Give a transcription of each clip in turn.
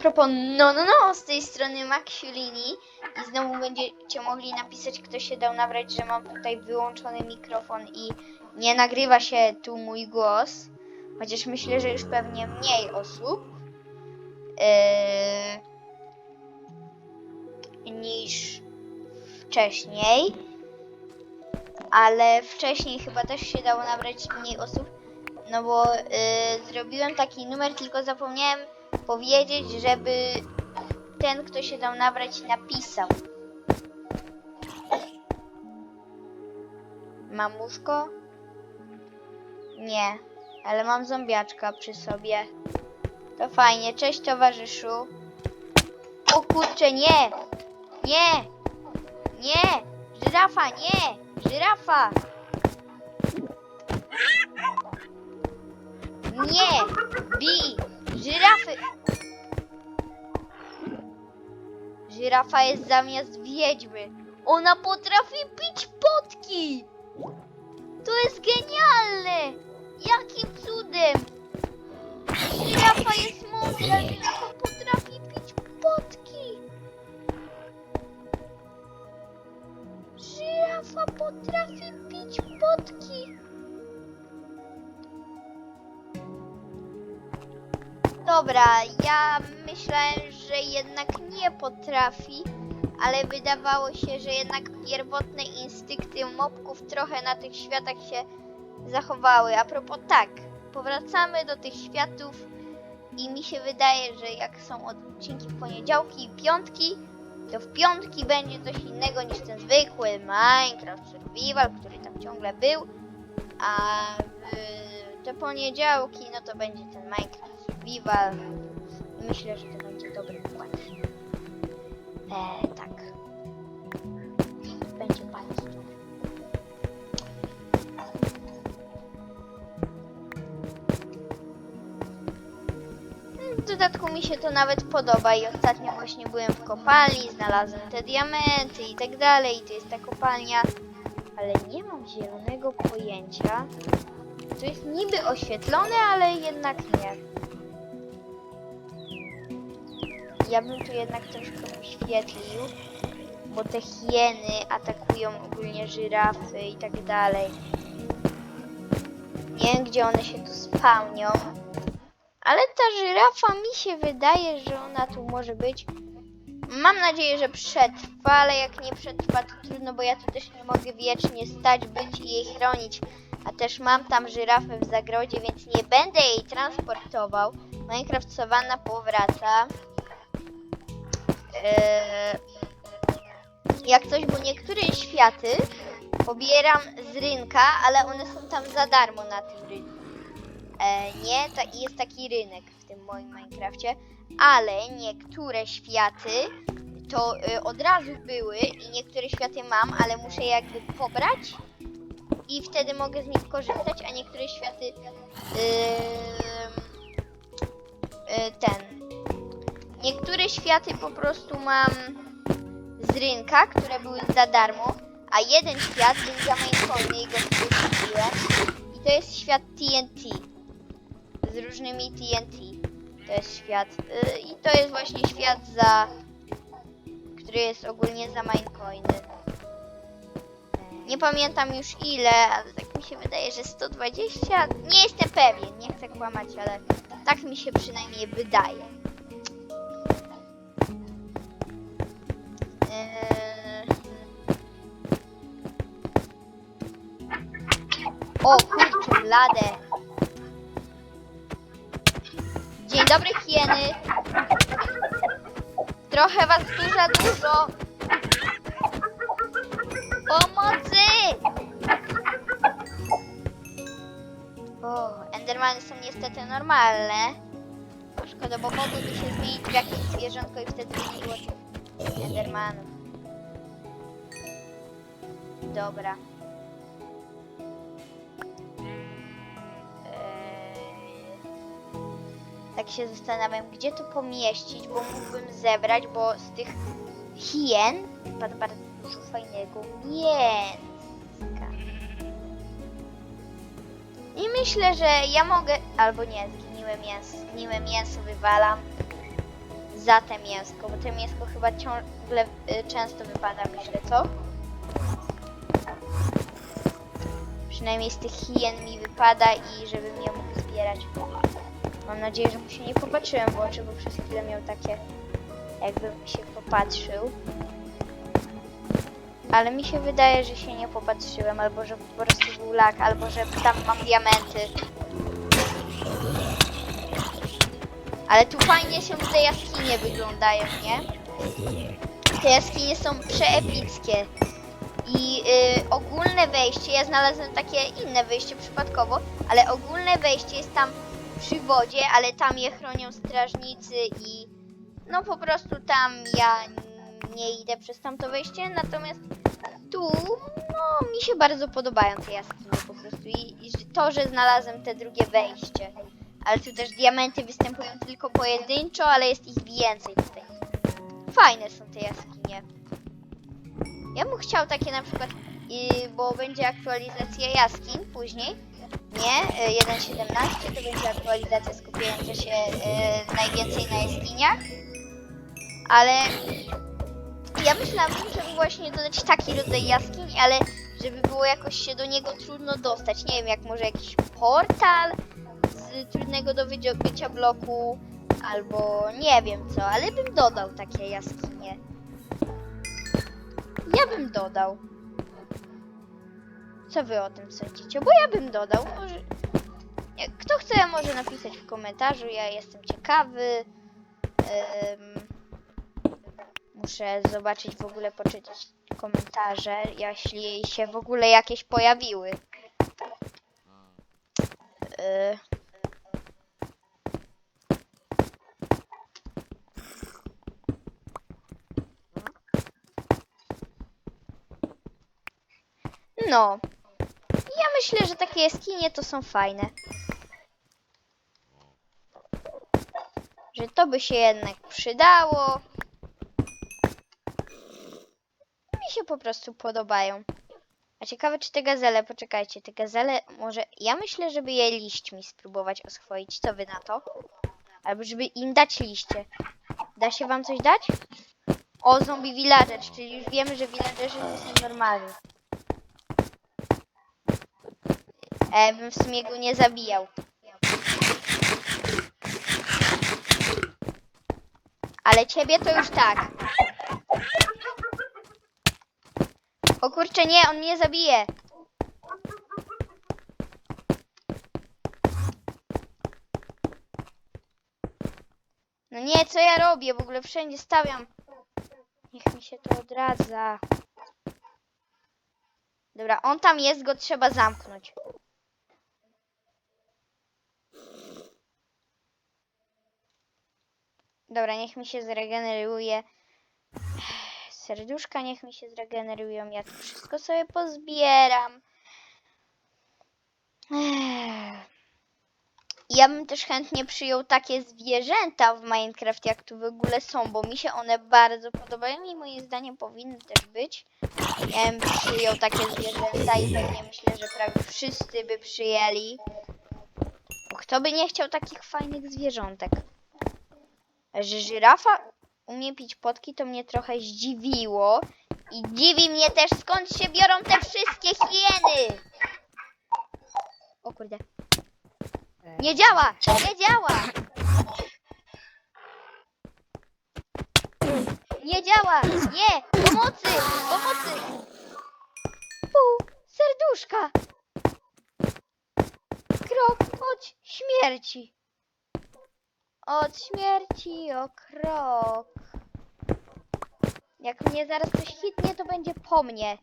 propos no no no z tej strony Maxiulini i znowu będziecie mogli napisać kto się dał nabrać, że mam tutaj wyłączony mikrofon i nie nagrywa się tu mój głos. Chociaż myślę, że już pewnie mniej osób yy, niż wcześniej. Ale wcześniej chyba też się dało nabrać mniej osób. No bo yy, zrobiłem taki numer, tylko zapomniałem powiedzieć, żeby ten, kto się dał nabrać, napisał. Mam łóżko? Nie, ale mam zombiaczka przy sobie. To fajnie, cześć towarzyszu. O kurczę, nie! Nie! Nie! Żyrafa, nie! Żyrafa! Nie! Bi! Żyrafa jest zamiast wiedźmy. Ona potrafi pić potki! To jest genialne! Jakim cudem! Żyrafa jest mądra, żyrafa potrafi pić potki! Żyrafa potrafi pić potki! Dobra, ja myślałem, że jednak nie potrafi, ale wydawało się, że jednak pierwotne instynkty mopków trochę na tych światach się zachowały. A propos tak, powracamy do tych światów i mi się wydaje, że jak są odcinki w poniedziałki i piątki, to w piątki będzie coś innego niż ten zwykły Minecraft Survival, który tam ciągle był, a w te poniedziałki, no to będzie ten Minecraft Survival. Myślę, że to będzie dobry układ. Eee, tak. Będzie państwo. W dodatku mi się to nawet podoba i ostatnio właśnie byłem w kopalni, znalazłem te diamenty i tak dalej, i to jest ta kopalnia, ale nie mam zielonego pojęcia. To jest niby oświetlone, ale jednak nie. Ja bym tu jednak troszkę oświetlił, bo te hieny atakują ogólnie żyrafy i tak dalej. Nie wiem, gdzie one się tu spełnią. Ale ta żyrafa mi się wydaje, że ona tu może być. Mam nadzieję, że przetrwa, ale jak nie przetrwa, to trudno, bo ja tu też nie mogę wiecznie stać, być i jej chronić. A też mam tam żyrafę w zagrodzie, więc nie będę jej transportował. Minecraft Savanna powraca. Eee, jak coś, bo niektóre światy pobieram z rynka, ale one są tam za darmo na tym rynku. E, nie, jest taki rynek w tym moim Minecrafcie, ale niektóre światy to y, od razu były i niektóre światy mam, ale muszę je jakby pobrać i wtedy mogę z nich korzystać, a niektóre światy y, y, ten. Niektóre światy po prostu mam z rynka, które były za darmo, a jeden świat był za maincoiny i go kupiłem. I to jest świat TNT z różnymi TNT. To jest świat. y, I to jest właśnie świat za. który jest ogólnie za minecoiny. Nie pamiętam już ile, ale tak mi się wydaje, że 120. Nie jestem pewien, nie chcę kłamać, ale tak mi się przynajmniej wydaje. Blade. Dzień dobry, hieny. Trochę was tu za dużo. Pomocy! O, Endermany są niestety normalne. Szkoda, bo mogłyby się zmienić w jakieś zwierzątko i wtedy nie było Endermanów. Dobra. Się zastanawiam, gdzie to pomieścić, bo mógłbym zebrać, bo z tych hien wypada bardzo dużo fajnego mięska. I myślę, że ja mogę, albo nie, zgniłe mięso, zgniłe mięso wywalam. za te mięsko, bo te mięsko chyba ciągle y, często wypada, myślę, co? Przynajmniej z tych hien mi wypada i żebym je mógł zbierać. Mam nadzieję, że mu się nie popatrzyłem w oczy, bo przez chwilę miał takie, jakbym się popatrzył. Ale mi się wydaje, że się nie popatrzyłem, albo że po prostu był lag, albo że tam mam diamenty. Ale tu fajnie się te jaskinie wyglądają, nie? Te jaskinie są przeepickie. I y, ogólne wejście, ja znalazłem takie inne wyjście przypadkowo, ale ogólne wejście jest tam przy wodzie, ale tam je chronią strażnicy i no po prostu tam ja nie idę przez tamto wejście, natomiast tu no mi się bardzo podobają te jaskinie po prostu i, i to, że znalazłem te drugie wejście. Ale tu też diamenty występują tylko pojedynczo, ale jest ich więcej tutaj. Fajne są te jaskinie. Ja bym chciał takie na przykład, y, bo będzie aktualizacja jaskiń później. Nie, y, 1.17 to będzie aktualizacja skupiająca się y, najwięcej na jaskiniach. Ale ja myślałabym, żeby właśnie dodać taki rodzaj jaskiń, ale żeby było jakoś się do niego trudno dostać. Nie wiem, jak może jakiś portal z trudnego do wydzio- bycia bloku, albo nie wiem co, ale bym dodał takie jaskinie. Ja bym dodał. Co wy o tym sądzicie? Bo ja bym dodał. Może... Kto chce, może napisać w komentarzu. Ja jestem ciekawy. Em, Muszę zobaczyć w ogóle, poczytać komentarze, jeśli się w ogóle jakieś pojawiły. E, No. Myślę, że takie jaskinie to są fajne. Że to by się jednak przydało. Mi się po prostu podobają. A ciekawe, czy te gazele, poczekajcie, te gazele, może, ja myślę, żeby je liśćmi spróbować oswoić. Co wy na to? Albo żeby im dać liście. Da się wam coś dać? O, zombie villager, czyli już wiemy, że villagerzy nie są normalni. E, bym w sumie go nie zabijał. Ale ciebie to już tak. O kurczę, nie, on mnie zabije. No nie, co ja robię? W ogóle wszędzie stawiam. Niech mi się to odradza. Dobra, on tam jest, go trzeba zamknąć. Dobra, niech mi się zregeneruje. Serduszka niech mi się zregenerują. Ja to wszystko sobie pozbieram. Ja bym też chętnie przyjął takie zwierzęta w Minecraft, jak tu w ogóle są, bo mi się one bardzo podobają i moim zdaniem powinny też być. Ja bym przyjął takie zwierzęta i pewnie myślę, że prawie wszyscy by przyjęli. Bo Kto by nie chciał takich fajnych zwierzątek? Że żyrafa umie pić potki, to mnie trochę zdziwiło. I dziwi mnie też skąd się biorą te wszystkie hieny! O kurde. Nie działa! Nie działa! Nie działa! Nie! Pomocy! Pomocy! Pół serduszka! Krok od śmierci. Od śmierci o krok. Jak mnie zaraz coś hitnie, to będzie po mnie.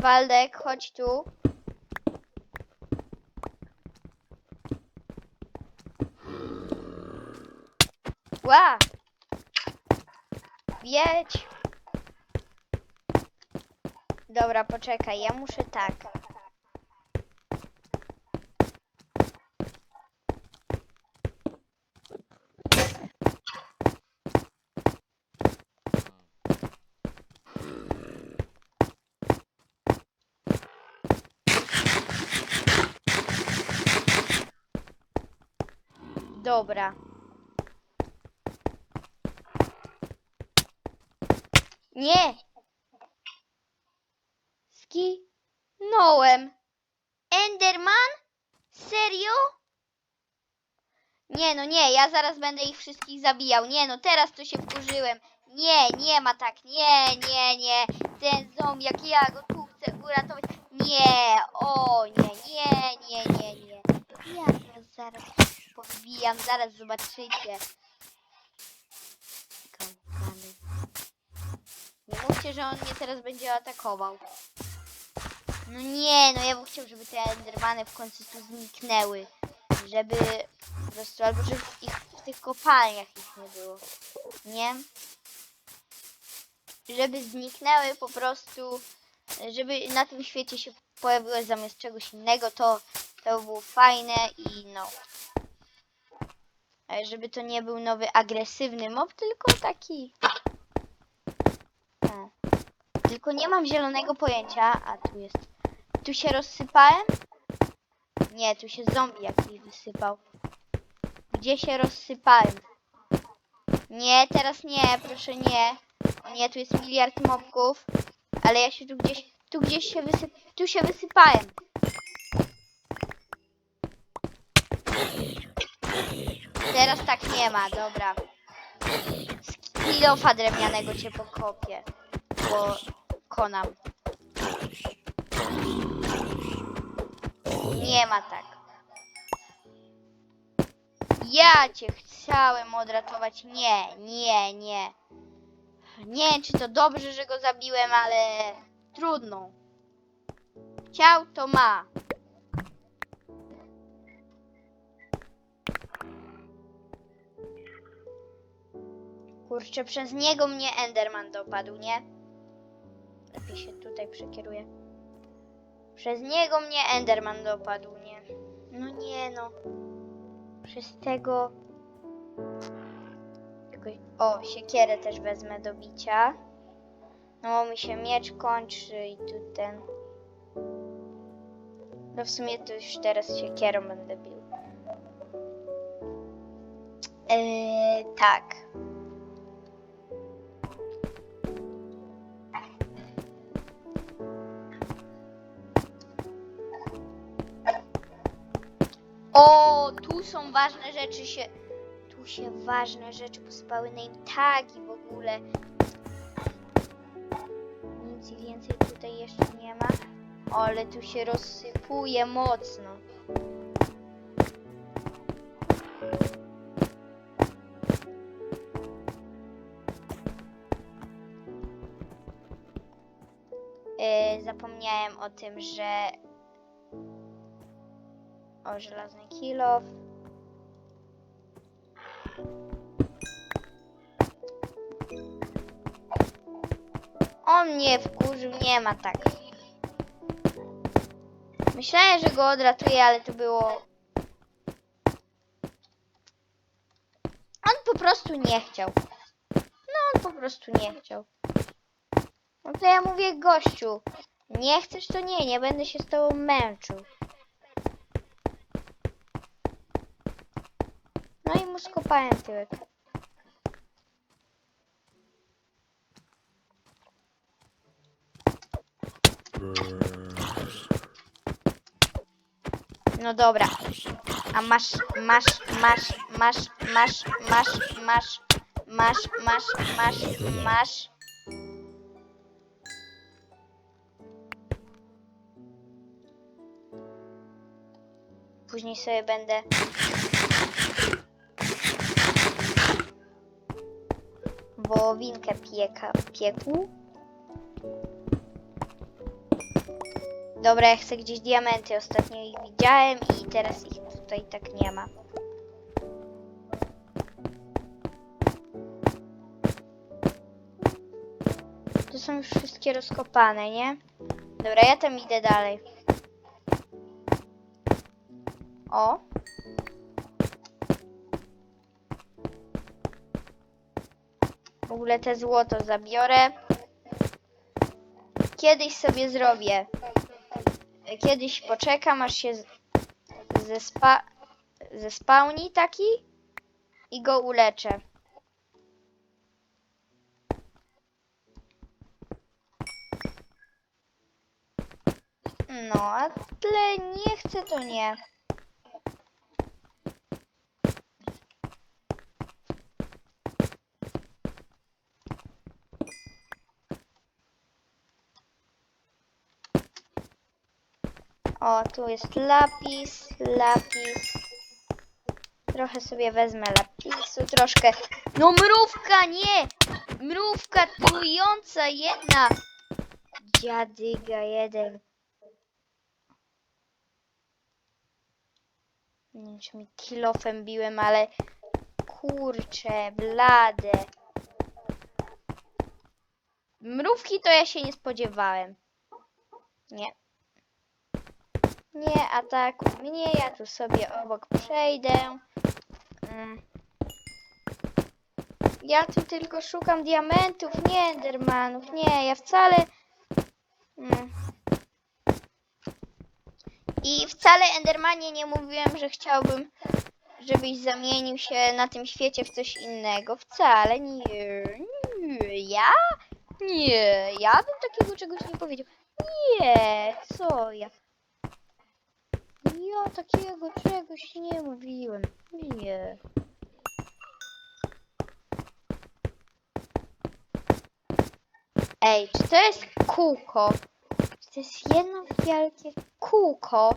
Waldek, chodź tu. Ła! Wiedź! Dobra, poczekaj, ja muszę tak. Dobra. Nie! Skinąłem. Enderman? Serio? Nie no nie, ja zaraz będę ich wszystkich zabijał. Nie no, teraz to się wkurzyłem. Nie, nie ma tak. Nie, nie, nie. Ten zombiak, ja go tu chcę uratować. Nie, o nie, nie, nie, nie, nie. Ja zaraz powbijam, zaraz zobaczycie. Nie mówcie, że on mnie teraz będzie atakował. No nie, no ja bym chciał, żeby te endermany w końcu tu zniknęły. Żeby po prostu, albo żeby ich w tych kopalniach ich nie było. Nie? Żeby zniknęły po prostu, żeby na tym świecie się pojawiły zamiast czegoś innego, to, to by było fajne i no. Ale Żeby to nie był nowy agresywny mob, tylko taki. O. Tylko nie mam zielonego pojęcia, a tu jest. Tu się rozsypałem? Nie, tu się zombie jakiś wysypał. Gdzie się rozsypałem? Nie, teraz nie, proszę nie. Nie, tu jest miliard mobków. Ale ja się tu gdzieś, tu gdzieś się wysyp, tu się wysypałem. Teraz tak nie ma, dobra. Z kilofa drewnianego cię pokopię. Bo konam. Nie ma tak. Ja cię chciałem odratować. Nie, nie, nie. Nie wiem, czy to dobrze, że go zabiłem, ale trudno. Chciał, to ma. Kurczę, przez niego mnie Enderman dopadł, nie? Lepiej się tutaj przekieruję. Przez niego mnie Enderman dopadł, nie? No nie no. Przez tego... O, siekierę też wezmę do bicia. No, mi się miecz kończy i tu ten... No w sumie to już teraz siekierą będę bił. Eee, tak. Tu są ważne rzeczy się. Tu się ważne rzeczy pospały name tagi w ogóle. Nic więcej tutaj jeszcze nie ma. Ale tu się rozsypuje mocno. Yy, zapomniałem o tym, że o, żelazny kilof. On mnie wkurzył, nie ma tak. Myślałem, że go odratuję, ale to było... On po prostu nie chciał. No, on po prostu nie chciał. No to ja mówię, gościu, nie chcesz, to nie, nie będę się z tobą męczył. No i mu skopałem tyłek. No dobra. A masz, masz, masz, masz, masz, masz, masz, masz, masz, masz, masz. Później sobie będę wołowinkę pieka, piekł. Dobra, ja chcę gdzieś diamenty. Ostatnio ich widziałem i teraz ich tutaj tak nie ma. To są już wszystkie rozkopane, nie? Dobra, ja tam idę dalej. O. W ogóle te złoto zabiorę. Kiedyś sobie zrobię. Kiedyś poczekam, aż się zespa zespałni taki. i go uleczę. No, a tyle nie chcę, to nie. O, tu jest lapis, lapis. Trochę sobie wezmę lapisu, troszkę. No mrówka, nie! Mrówka trująca jedna! Dziadyga jeden. Nie wiem, czy mi kilofem biłem, ale kurcze, blade. Mrówki to ja się nie spodziewałem. Nie. Nie atakuj mnie, ja tu sobie obok przejdę. Mm. Ja tu tylko szukam diamentów, nie endermanów, nie, ja wcale... Mm. I wcale endermanie nie mówiłem, że chciałbym, żebyś zamienił się na tym świecie w coś innego. Wcale nie. nie. Ja? Nie, ja bym takiego czegoś nie powiedział. Nie, co ja? Ja takiego czegoś nie mówiłem. Nie. Ej, czy to jest kółko? Czy to jest jedno wielkie kółko?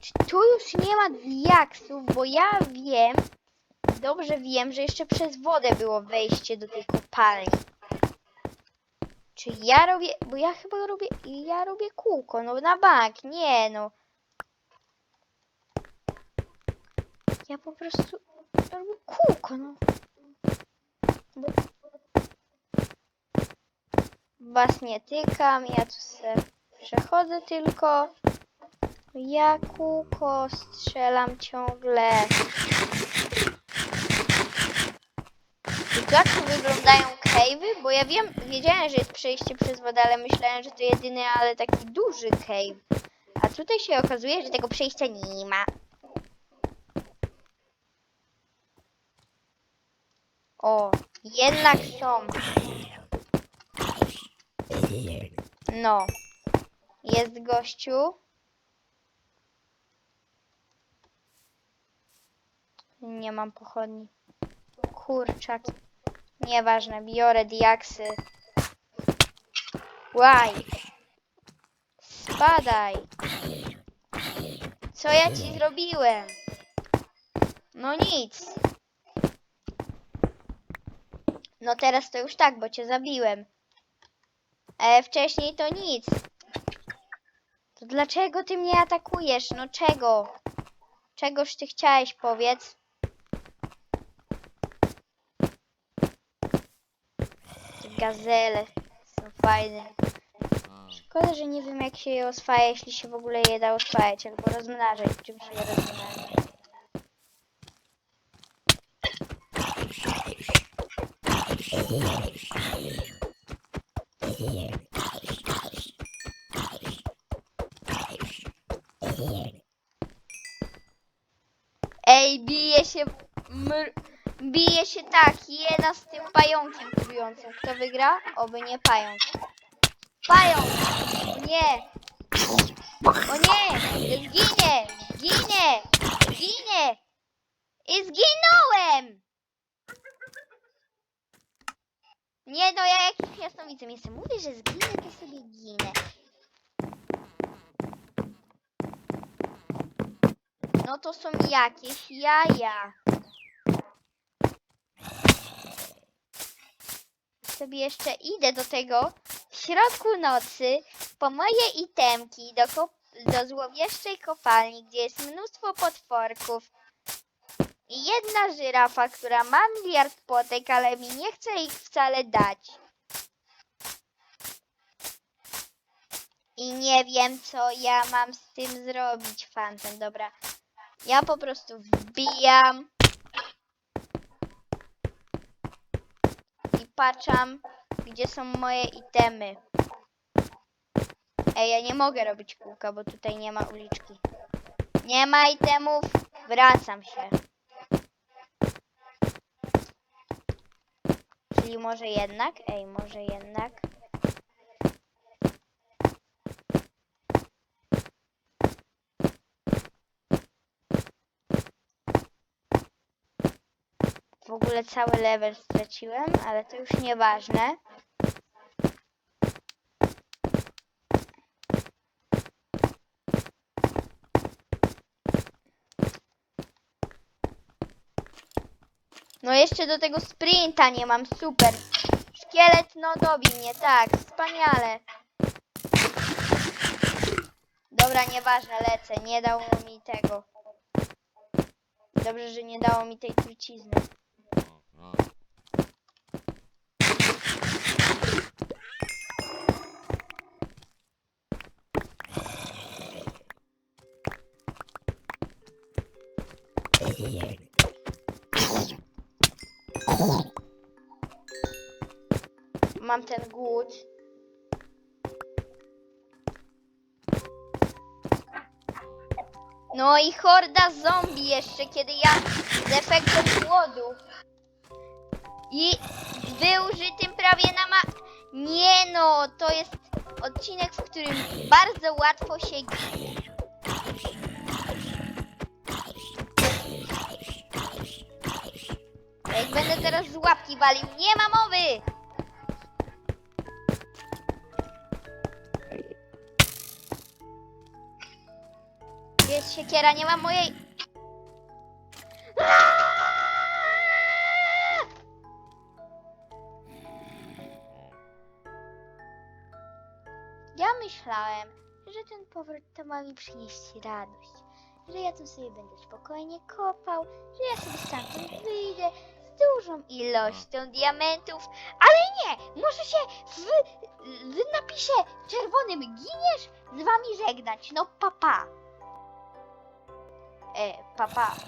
Czy tu już nie ma diaksów? Bo ja wiem, dobrze wiem, że jeszcze przez wodę było wejście do tej kopalni. Czy ja robię, bo ja chyba robię, ja robię kółko, no na bank, nie no. Ja po prostu robię kółko, no. Bo... Was nie tykam, ja tu se przechodzę tylko. Ja kółko strzelam ciągle. I tak wyglądają cave'y, bo ja wiem, wiedziałem, że jest przejście przez wodę, ale myślałem, że to jedyny, ale taki duży cave. A tutaj się okazuje, że tego przejścia nie ma. O, jednak są. No. Jest gościu. Nie mam pochodni. Kurczaki. Nieważne, biorę diaksy. Łaj. Spadaj. Co ja ci zrobiłem? No nic. No teraz to już tak, bo cię zabiłem. Ale wcześniej to nic. To dlaczego ty mnie atakujesz? No czego? Czegoż ty chciałeś, powiedz? Te gazele są fajne. Szkoda, że nie wiem jak się je oswaja, jeśli się w ogóle je da oswajać, albo rozmnażać, czym się je rozmnaża. Ej, bije się. Bije się tak, jedna z tym pająkiem trującym. Kto wygra? Oby nie pająk. Pająk! Nie! O nie! Zginę! Zginę! Zginę! I zginąłem! Nie no, ja jakimś jasnowidzem jestem. Mówię, że zginę, to sobie ginę. No to są jakieś jaja. Sobie jeszcze idę do tego w środku nocy po moje itemki do, kop- do złowieszczej kopalni, gdzie jest mnóstwo potworków. I jedna żyrafa, która ma miliard płotek, ale mi nie chce ich wcale dać. I nie wiem, co ja mam z tym zrobić, fantem. Dobra. Ja po prostu wbijam. I patrzam, gdzie są moje itemy. Ej, ja nie mogę robić kółka, bo tutaj nie ma uliczki. Nie ma itemów, wracam się. Czyli może jednak? Ej, może jednak? W ogóle cały level straciłem, ale to już nieważne. No jeszcze do tego sprinta nie mam, super. Szkielet no dobi mnie, tak, wspaniale. Dobra, nieważne, lecę, nie dało mi tego. Dobrze, że nie dało mi tej trucizny. Mam ten głód. No i horda zombie jeszcze, kiedy ja z efektem głodu. I wyużytym prawie na ma... Nie no, to jest odcinek, w którym bardzo łatwo się. Jak będę teraz z łapki walił, nie ma mowy! Siekiera, nie ma mojej... Ja myślałem, że ten powrót to ma mi przynieść radość. Że ja tu sobie będę spokojnie kopał, że ja sobie stamtąd wyjdę z dużą ilością diamentów. Ale nie! Muszę się w, w napisie czerwonym giniesz z wami żegnać. No papa. E, papa.